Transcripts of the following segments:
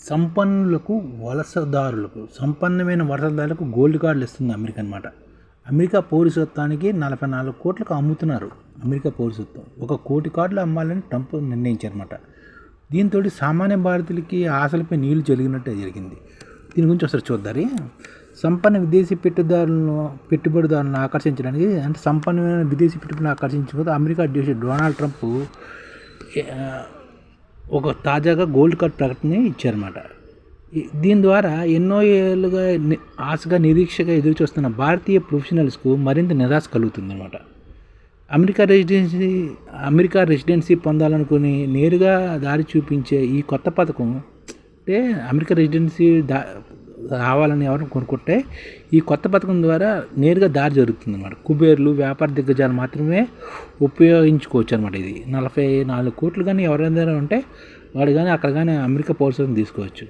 సంపన్నులకు వలసదారులకు సంపన్నమైన వలసదారులకు gold కార్డులు ఇస్తుంది America అనమాట అమెరికా పౌరసత్వానికి నలభై నాలుగు కోట్లకు అమ్ముతున్నారు అమెరికా పౌరసత్వం. ఒక కోటి కార్డులు అమ్మాలని ట్రంప్ నిర్ణయించారన్నమాట. దీంతో సామాన్య భారతీయులకి ఆశలపై నీళ్ళు జరిగినట్టే జరిగింది. దీని గురించి ఒకసారి చూద్దారి సంపన్న విదేశీ పెట్టుదారులను పెట్టుబడిదారులను ఆకర్షించడానికి అంటే సంపన్నమైన విదేశీ పెట్టుబడిని ఆకర్షించకపోతే అమెరికా అధ్యక్షుడు డొనాల్డ్ ట్రంప్ ఒక తాజాగా గోల్డ్ కార్డ్ ప్రకటన ఇచ్చారన్నమాట. దీని ద్వారా ఎన్నో ఏళ్ళుగా ఆశగా నిరీక్షగా ఎదురు చూస్తున్న భారతీయ ప్రొఫెషనల్స్కు మరింత నిరాశ కలుగుతుందన్నమాట. అమెరికా రెసిడెన్సీ అమెరికా రెసిడెన్సీ పొందాలనుకుని నేరుగా దారి చూపించే ఈ కొత్త పథకం అంటే అమెరికా రెసిడెన్సీ దా రావాలని ఎవరు కొనుక్కుంటే ఈ కొత్త పథకం ద్వారా నేరుగా దారి జరుగుతుంది అనమాట కుబేర్లు వ్యాపార దిగ్గజాలు మాత్రమే ఉపయోగించుకోవచ్చు అనమాట ఇది. నలభై నాలుగు కోట్లు కానీ ఎవరైనా ఉంటే వాడు కానీ అక్కడ కానీ అమెరికా పౌరసత్వం తీసుకోవచ్చు.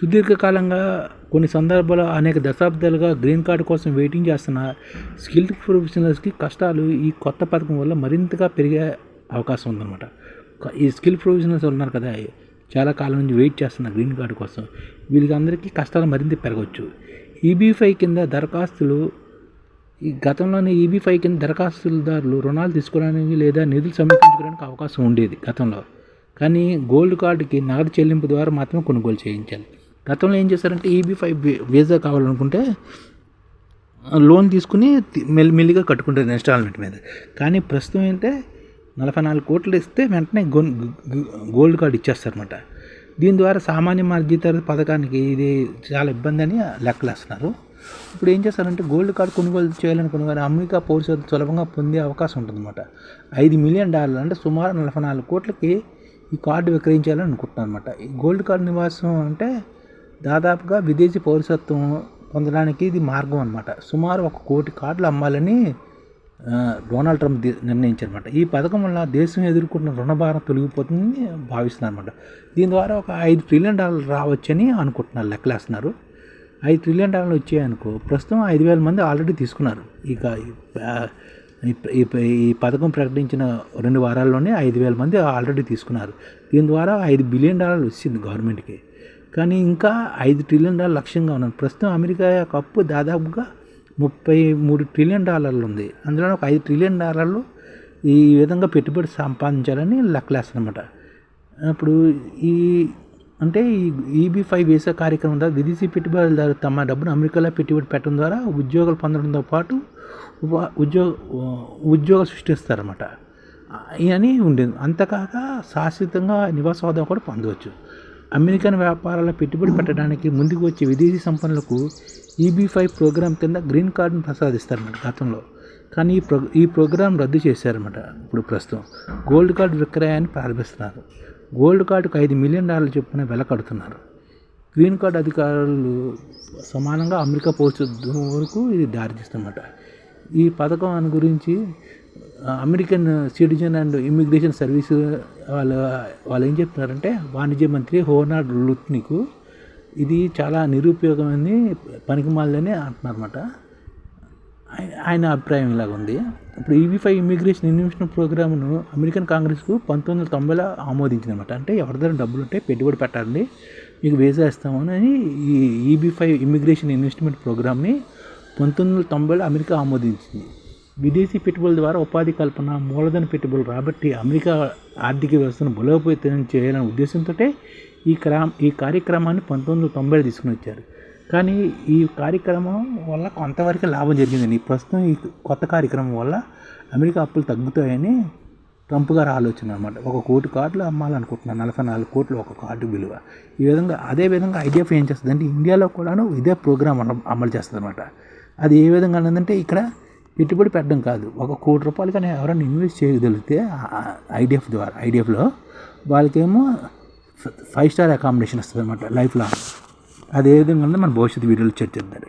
సుదీర్ఘకాలంగా కొన్ని సందర్భాల్లో అనేక దశాబ్దాలుగా గ్రీన్ కార్డు కోసం వెయిటింగ్ చేస్తున్న స్కిల్డ్ ప్రొఫెషనల్స్కి కష్టాలు ఈ కొత్త పథకం వల్ల మరింతగా పెరిగే అవకాశం ఉందన్నమాట. ఈ స్కిల్ ప్రొఫెషనల్స్ ఉన్నారు కదా చాలా కాలం నుంచి వెయిట్ చేస్తున్న గ్రీన్ కార్డు కోసం వీళ్ళకి అందరికీ కష్టాలు మరింత పెరగవచ్చు ఈబీ ఫైవ్ కింద దరఖాస్తులు ఈ గతంలోనే ఈబీ ఫైవ్ కింద దరఖాస్తుదారులు రుణాలు తీసుకోవడానికి లేదా నిధులు సమర్పించుకోవడానికి అవకాశం ఉండేది గతంలో. కానీ గోల్డ్ కార్డుకి నగదు చెల్లింపు ద్వారా మాత్రమే కొనుగోలు చేయించాలి గతంలో ఏం చేశారంటే ఈబీ ఫైవ్ వీసా కావాలనుకుంటే లోన్ తీసుకుని తి- మెల్లి మెల్లిగా కట్టుకుంటారు ఇన్స్టాల్మెంట్ మీద. కానీ ప్రస్తుతం ఏంటంటే నలభై నాలుగు కోట్లు ఇస్తే వెంటనే గో గోల్డ్ కార్డు ఇచ్చేస్తారనమాట దీని ద్వారా సామాన్య మార్జిత పథకానికి ఇది చాలా ఇబ్బంది అని లెక్కలేస్తున్నారు. ఇప్పుడు ఏం చేస్తారంటే గోల్డ్ కార్డు కొనుగోలు చేయాలనుకున్న కానీ అమెరికా పౌరసత్వం సులభంగా పొందే అవకాశం ఉంటుందన్నమాట. ఐదు మిలియన్ డాలర్లు అంటే సుమారు నలభై నాలుగు కోట్లకి ఈ కార్డు విక్రయించాలని అనుకుంటున్నాను అనమాట ఈ గోల్డ్ కార్డు నివాసం అంటే దాదాపుగా విదేశీ పౌరసత్వం పొందడానికి ఇది మార్గం అనమాట సుమారు ఒక కోటి కార్డులు అమ్మాలని డొనాల్డ్ ట్రంప్ నిర్ణయించారనమాట ఈ పథకం వల్ల దేశం ఎదుర్కొంటున్న రుణభారం తొలగిపోతుందని భావిస్తున్నారనమాట దీని ద్వారా ఒక ఐదు ట్రిలియన్ డాలర్లు రావచ్చని అనుకుంటున్నారు లెక్కలేస్తున్నారు. ఐదు ట్రిలియన్ డాలర్లు వచ్చాయనుకో ప్రస్తుతం ఐదు వేల మంది ఆల్రెడీ తీసుకున్నారు. ఇక ఈ ఈ పథకం ప్రకటించిన రెండు వారాల్లోనే ఐదు వేల మంది ఆల్రెడీ తీసుకున్నారు. దీని ద్వారా ఐదు బిలియన్ డాలర్లు వచ్చింది గవర్నమెంట్కి. కానీ ఇంకా ఐదు ట్రిలియన్ డాలర్ లక్ష్యంగా ఉన్నారు. ప్రస్తుతం అమెరికా యొక్క అప్పు దాదాపుగా ముప్పై మూడు ట్రిలియన్ డాలర్లు ఉంది. అందులో ఒక ఐదు ట్రిలియన్ డాలర్లు ఈ విధంగా పెట్టుబడి సంపాదించాలని లెక్కలేస్తారన్నమాట. అప్పుడు ఈ అంటే ఈ ఈబీ ఫైవ్ వీసా కార్యక్రమం ద్వారా విదేశీ పెట్టుబడిదారు తమ డబ్బును అమెరికాలో పెట్టుబడి పెట్టడం ద్వారా ఉద్యోగాలు పొందడంతో పాటు ఉప- ఉద్యోగ ఉద్యోగాలు సృష్టిస్తారన్నమాట. అని ఉండేది. అంతకాక శాశ్వతంగా నివాస హోదా కూడా పొందవచ్చు. అమెరికన్ వ్యాపారాల పెట్టుబడి పెట్టడానికి ముందుకు వచ్చే విదేశీ సంపన్నులకు ఈబీ ఫైవ్ ప్రోగ్రాం కింద గ్రీన్ కార్డును ప్రసాదిస్తారన్నమాట గతంలో. కానీ ఈ ప్రో ఈ ప్రోగ్రాం రద్దు చేశారన్నమాట ఇప్పుడు ప్రస్తుతం. గోల్డ్ కార్డు విక్రయాన్ని ప్రారంభిస్తున్నారు. గోల్డ్ కార్డుకు ఐదు మిలియన్ డాలర్లు చొప్పున వెల కడుతున్నారు. గ్రీన్ కార్డు అధికారులు సమానంగా అమెరికా పౌరసత్వం వరకు ఇది దారితీస్తుందన్నమాట. ఈ పథకం అని గురించి American citizen and immigration service వాళ్ళు వాళ్ళు ఏం చెప్తున్నారంటే వాణిజ్య మంత్రి హోనార్డ్ లుత్నికు ఇది చాలా నిరుపయోగమని పనికిమాలని అంటున్నారన్నమాట. ఆయ- ఆయన అభిప్రాయం ఇలాగ ఉంది. ఇప్పుడు ఈవీ ఫైవ్ ఇమిగ్రేషన్ ఇన్వెస్ట్మెంట్ ప్రోగ్రామ్ను అమెరికన్ కాంగ్రెస్కు పంతొమ్మిది వందల తొంభైలో ఆమోదించింది అనమాట అంటే ఎవరి దగ్గర డబ్బులు ఉంటే పెట్టుబడి పెట్టండి మీకు వేసా ఇస్తామని ఈ ఈబీ ఫైవ్ ఇమిగ్రేషన్ ఇన్వెస్ట్మెంట్ ప్రోగ్రామ్ని పంతొమ్మిది వందల తొంభైలో అమెరికా ఆమోదించింది. విదేశీ పెట్టుబడుల ద్వారా ఉపాధి కల్పన మూలధన పెట్టుబడులు రాబట్టి అమెరికా ఆర్థిక వ్యవస్థను బలోపేతం చేయాలనే ఉద్దేశంతో ఈ క్రా ఈ కార్యక్రమాన్ని పంతొమ్మిది వందల తొంభైలో తీసుకుని వచ్చారు. కానీ ఈ కార్యక్రమం వల్ల కొంతవరకు లాభం జరిగిందండి. ప్రస్తుతం ఈ కొత్త కార్యక్రమం వల్ల అమెరికా అప్పులు తగ్గుతాయని ట్రంప్ గారు ఆలోచన అనమాట ఒక కోటి కార్డులు అమ్మాలనుకుంటున్నారు. నలభై నాలుగు కోట్లు ఒక కార్డు విలువ. ఈ విధంగా అదే విధంగా ఐడిఎఫ్ ఏం చేస్తుంది అంటే ఇండియాలో కూడాను ఇదే ప్రోగ్రామ్ అమలు చేస్తుంది అనమాట అది ఏ విధంగా అంటే ఇక్కడ పెట్టుబడి పెట్టడం కాదు. ఒక కోటి రూపాయలు కానీ ఎవరైనా ఇన్వెస్ట్ చేయగలిగితే ఐడిఎఫ్ ద్వారా ఐడిఎఫ్లో వాళ్ళకేమో ఫైవ్ స్టార్ అకామిడేషన్ వస్తుంది అనమాట లైఫ్ లాంగ్ అది ఏ విధంగా మన భవిష్యత్తు వీడియోలో చర్చిద్దాం.